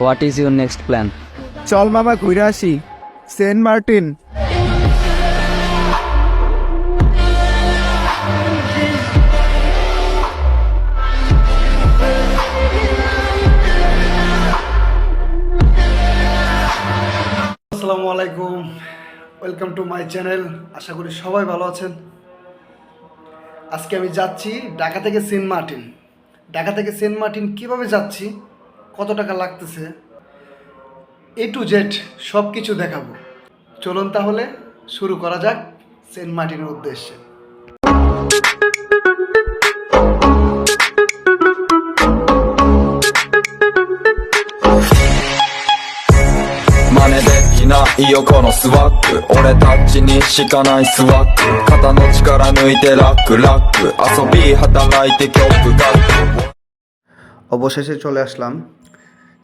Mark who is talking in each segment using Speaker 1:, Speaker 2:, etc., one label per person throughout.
Speaker 1: What is your next plan
Speaker 2: চল মামা ঘুরে আসি। Saint Martin.
Speaker 3: আসসালামু আলাইকুম। ওয়েলকাম টু মাই চ্যানেল আশা করি সবাই ভালো আছেন। আজকে আমি যাচ্ছি ঢাকা থেকে সেন্ট মার্টিন। ঢাকা থেকে সেন্ট মার্টিন কীভাবে যাচ্ছি? কত টাকা লাগতেছে এ টু জেড সব কিছু দেখাবো চলুন তাহলে শুরু করা যাক সেন্ট মার্টিনের উদ্দেশ্যে
Speaker 4: 真似できないよこのスワッグ俺たちにしかないスワッグ肩の力抜いてラックラック遊び働いて曲書く
Speaker 3: অবশেষে চলে আসলাম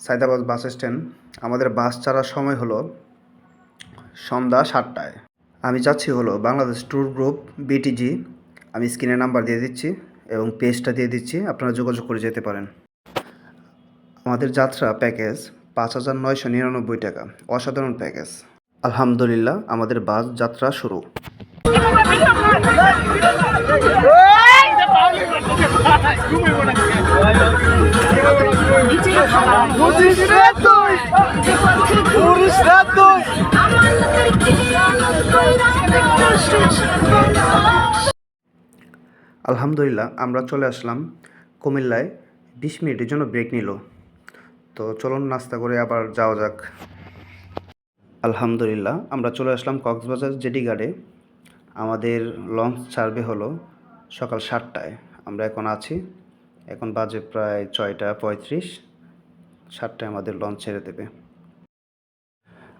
Speaker 3: সাইদাবাদ বাস স্ট্যান্ড। আমাদের বাস ছাড়ার সময় হলো সন্ধ্যা সাতটায়। আমি যাচ্ছি হলো বাংলাদেশ ট্যুর গ্রুপ বিটিজি আমি স্ক্রিনে নাম্বার দিয়ে দিচ্ছি এবং পেজটা দিয়ে দিচ্ছি, আপনারা যোগাযোগ করে যেতে পারেন। আমাদের যাত্রা প্যাকেজ পাঁচ হাজার নয়শো নিরানব্বই টাকা, অসাধারণ প্যাকেজ। আলহামদুলিল্লাহ, আমাদের বাস যাত্রা শুরু। আলহামদুলিল্লাহ, আমরা চলে আসলাম কুমিল্লায়। বিশ মিনিটের জন্য ব্রেক নিল। তো চলুন, নাস্তা করে আবার যাওয়া যাক। আলহামদুলিল্লাহ, আমরা চলে আসলাম কক্সবাজার জেডি গার্ডে আমাদের লঞ্চ ছাড়বে হলো সকাল সাতটায়। আমরা এখন আছি এখন বাজে প্রায় ছয়টা পঁয়ত্রিশ, সাতটায় আমাদের লঞ্চ ছেড়ে দেবে।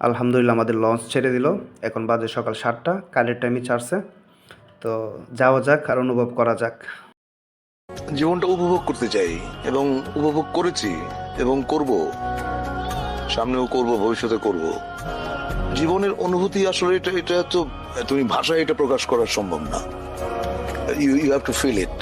Speaker 3: আলহামদুলিল্লাহ আমাদের লঞ্চ ছেড়ে দিল, এখন বাজে সকাল সাতটা কালের টাইমই ছাড়ছে। তো যাওয়া যাক আর অনুভব করা যাক।
Speaker 5: জীবনটা উপভোগ করতে চাই এবং উপভোগ করেছি এবং করব। সামনেও করব, ভবিষ্যতে করব। জীবনের অনুভূতি আসলে এটা এটা তো, তুমি ভাষায় এটা প্রকাশ করা সম্ভব না।
Speaker 6: You you have to feel it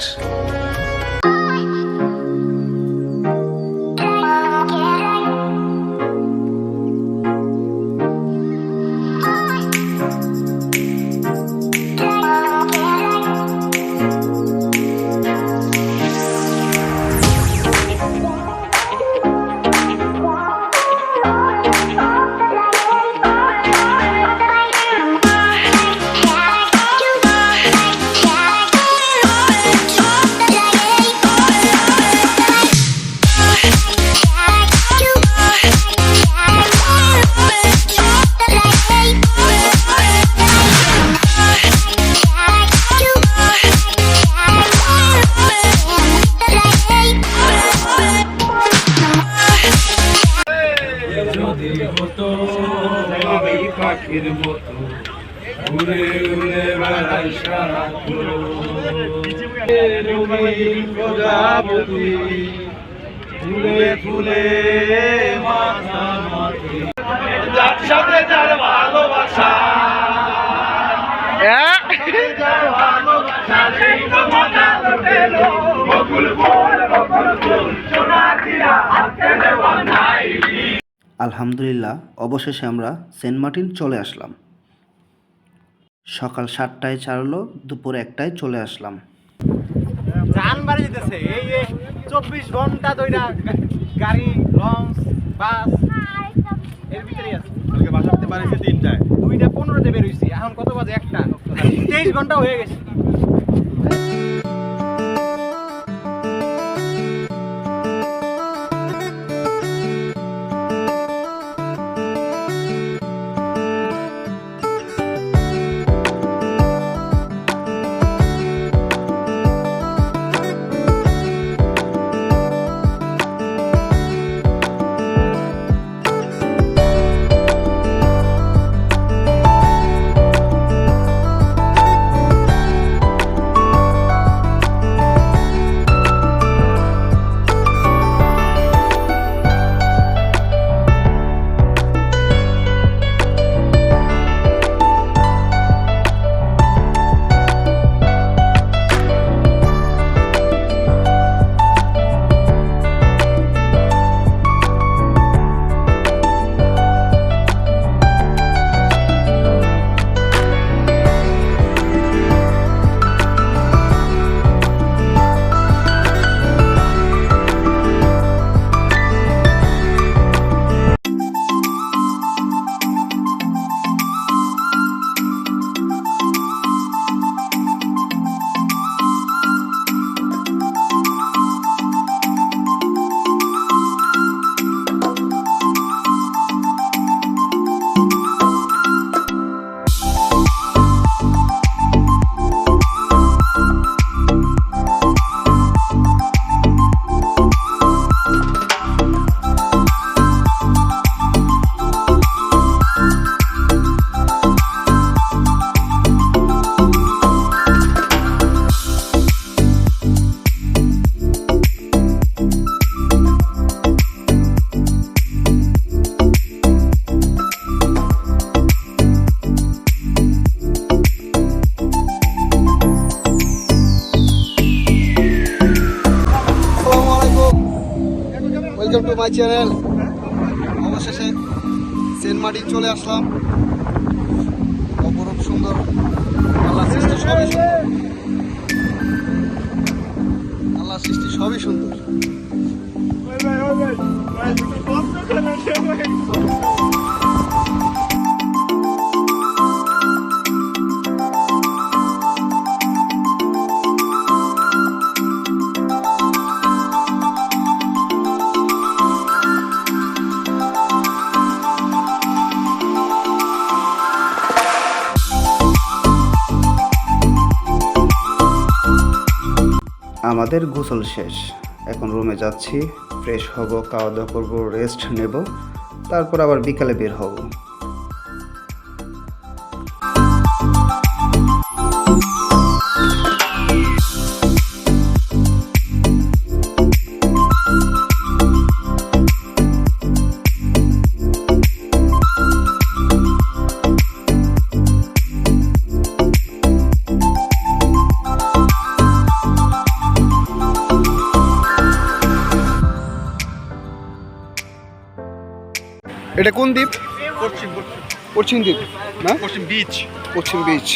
Speaker 3: আলহামদুলিল্লাহ অবশেষে আমরা সেন্ট মার্টিন চলে আসলাম। সকাল সাতটায় ছাড়লো দুপুর একটায় চলে আসলাম।
Speaker 7: যান বাড়ি যেতেছে। এই চব্বিশ ঘণ্টা ধইরা গাড়ি লঞ্চ বাসের ভিতরেই আছে। বাসাতে বাড়িছে তিনটায়। দুইটা পনেরোতে বেরোইছি এখন কত বাজে? একটা। তেইশ ঘণ্টা হয়ে গেছে।
Speaker 3: টু মাই চ্যানেল অবশেষে সেন্ট মার্টিন চলে আসলাম। অপরূপ সুন্দর আল্লাহ সৃষ্টি সবই সুন্দর। আল্লাহ সৃষ্টি সবই সুন্দর। আমাদের গোসল শেষ। এখন রুমে যাচ্ছি, ফ্রেশ হব খাওয়া দাওয়া করব রেস্ট নেব, তারপর আবার বিকালে বের হব। এটা কোন দ্বীপ?
Speaker 7: পশ্চিম
Speaker 3: পশ্চিম। দ্বীপ না?
Speaker 7: পশ্চিম বিচ
Speaker 3: পশ্চিম বিচ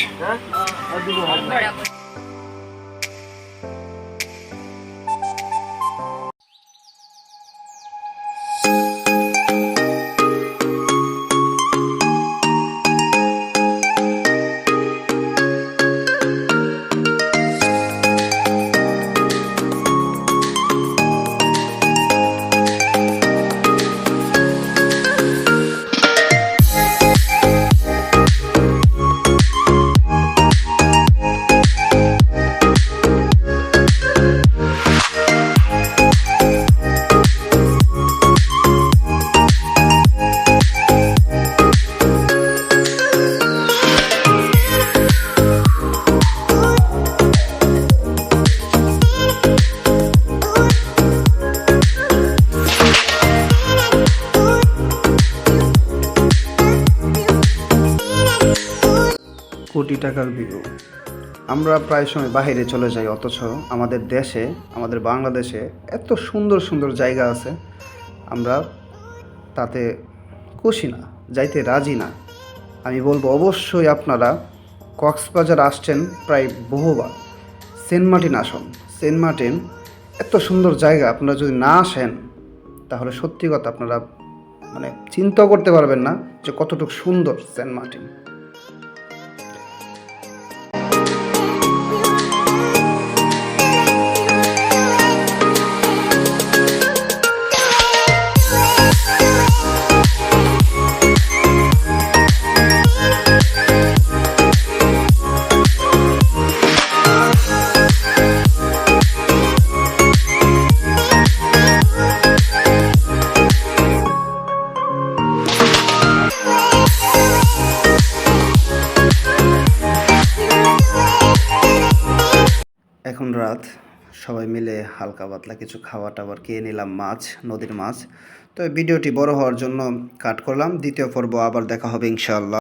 Speaker 3: কোটি টাকার ভিউ আমরা প্রায় সময় বাইরে চলে যাই, অথচ আমাদের দেশে, আমাদের বাংলাদেশে এত সুন্দর সুন্দর জায়গা আছে। আমরা তাতে খুশি না, যাইতে রাজি না। আমি বলব অবশ্যই আপনারা কক্সবাজার আসছেন প্রায় বহুবার। সেন্ট মার্টিন আসুন। সেন্ট মার্টিন এত সুন্দর জায়গা, আপনারা যদি না আসেন, তাহলে সত্যি কথা আপনারা মানে চিন্তাও করতে পারবেন না যে কতটুকু সুন্দর সেন্ট মার্টিন। সবাই মিলে হালকা পাতলা কিছু খাবার টাবার খেয়ে নিলাম মাছ, নদীর মাছ। তো ভিডিওটি বড় হওয়ার জন্য কাট করলাম। দ্বিতীয় পর্ব আবার দেখা হবে ইনশাআল্লাহ।